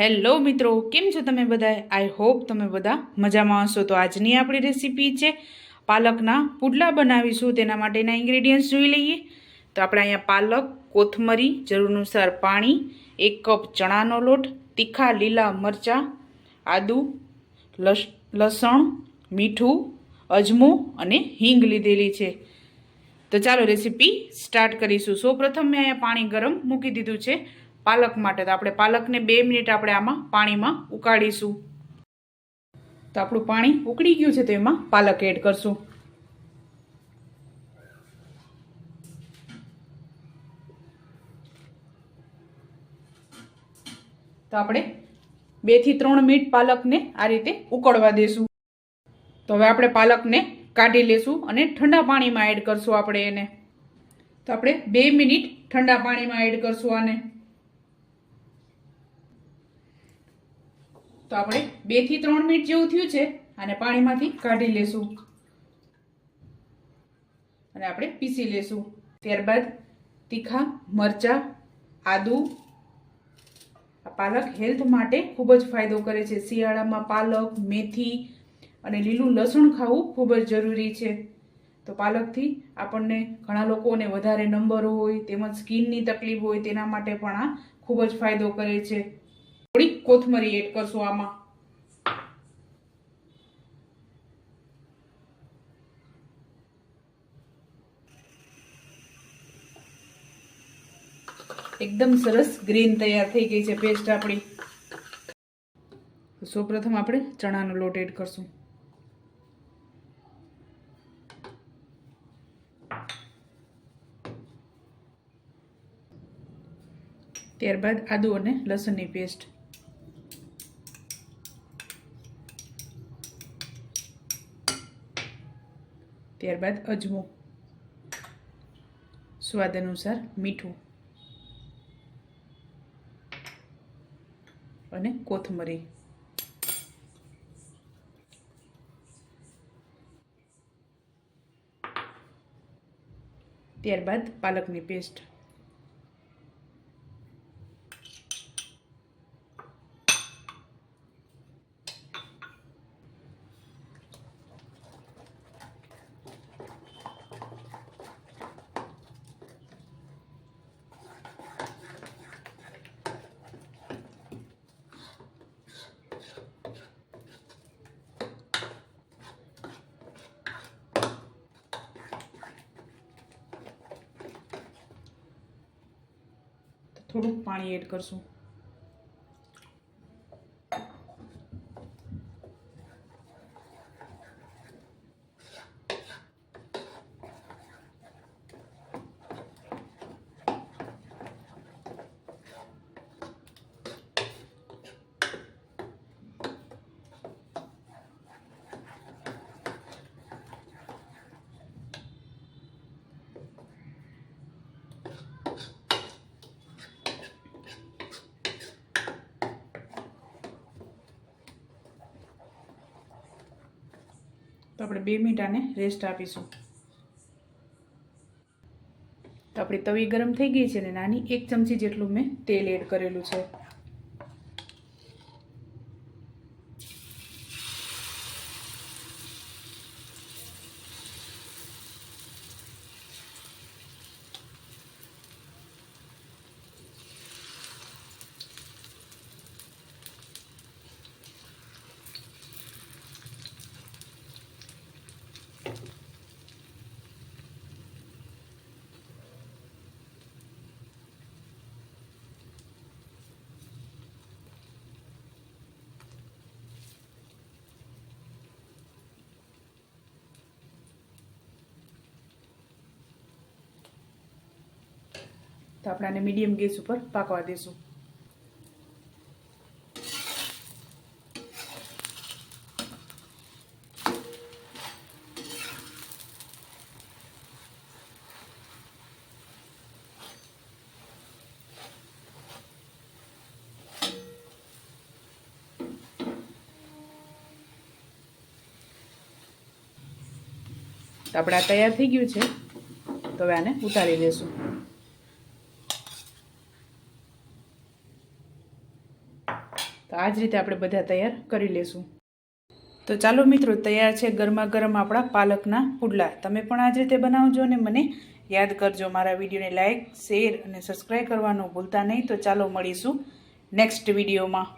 Hello મિત્રો, કેમ છો તમે બધા આઈ હોપ તમે બધા મજામાં હશો. તો આજની આપણી રેસીપી છે પાલકના પુડલા બનાવીશું. તેના માટેના ઇન્ગ્રેડિયન્ટ્સ જોઈ લઈએ. તો આપણે અહીંયા પાલક, કોથમરી જરૂર અનુસાર પાણી, એક કપ ચણાનો લોટ, તીખા લીલા મરચાં, આદું, લસ, લસણ, મીઠું, અજમો અને હિંગ લીધેલી છે. તો ચાલો રેસીપી સ્ટાર્ટ કરીશું. સૌપ્રથમ મેં અહીંયા પાણી ગરમ મૂકી દીધું છે. પાલક માટે. તો આપણે પાલકને બે મિનિટ આપણે આમાં પાણીમાં ઉકાળીશું. તો આપણું પાણી ઉકળી ગયું છે તો એમાં પાલક એડ કરશું. તો આપણે બેથી ત્રણ મિનિટ પાલકને આ રીતે ઉકળવા દેશું. તો હવે આપણે પાલકને કાઢી લેશું અને ઠંડા પાણીમાં એડ કરશું આપણે એને. તો આપણે બે મિનિટ ઠંડા પાણીમાં એડ કરશું આને. તો આપણે બેથી ત્રણ મિનિટ જેવું થયું છે અને પાણીમાંથી કાઢી લેશું. અને આપણે પીસી લેશું. ત્યારબાદ તીખા મરચા, આદું. પાલક હેલ્થ માટે ખૂબ જ ફાયદો કરે છે. શિયાળામાં પાલક, મેથી અને લીલું લસણ ખાવું ખૂબ જ જરૂરી છે. તો પાલકથી આપણને ઘણા લોકોને વધારે નંબરો હોય, તેમજ સ્કિનની તકલીફ હોય, તેના માટે પણ આ ખૂબ જ ફાયદો કરે છે. થોડીક કોથમરી એડ કરશું આમાં. એકદમ સરસ ગ્રીન તૈયાર થઈ ગઈ છે પેસ્ટ આપણી. સૌપ્રથમ આપણે ચણાનો લોટ એડ કરશું. ત્યારબાદ આદુ અને લસણની પેસ્ટ ત્યારબાદ અજમો. સ્વાદ અનુસાર મીઠું. અને કોથમરી. ત્યારબાદ પાલકની પેસ્ટ. થોડુંક પાણી એડ કરશું. આપણે બે મિનિટ આને રેસ્ટ આપીશું. તો આપણી તવી ગરમ થઈ ગઈ છે ને નાની એક ચમચી જેટલું મેં તેલ એડ કરેલું છે. તો આપણે આને મીડિયમ ગેસ ઉપર પાકવા દેશું. તો આપણે આ તૈયાર થઈ ગયું છે. તો હવે આને ઉતારી લેશું. તો આ જ રીતે આપણે બધા તૈયાર કરી લેશું. તો ચાલો મિત્રો, તૈયાર છે ગરમા ગરમ આપણા પાલકના પુડલા. તમે પણ આ જ રીતે બનાવજો અને મને યાદ કરજો. મારા વિડીયોને લાઇક શેર અને સબસ્ક્રાઈબ કરવાનું ભૂલતા નહીં. તો ચાલો મળીશું નેક્સ્ટ વિડીયોમાં.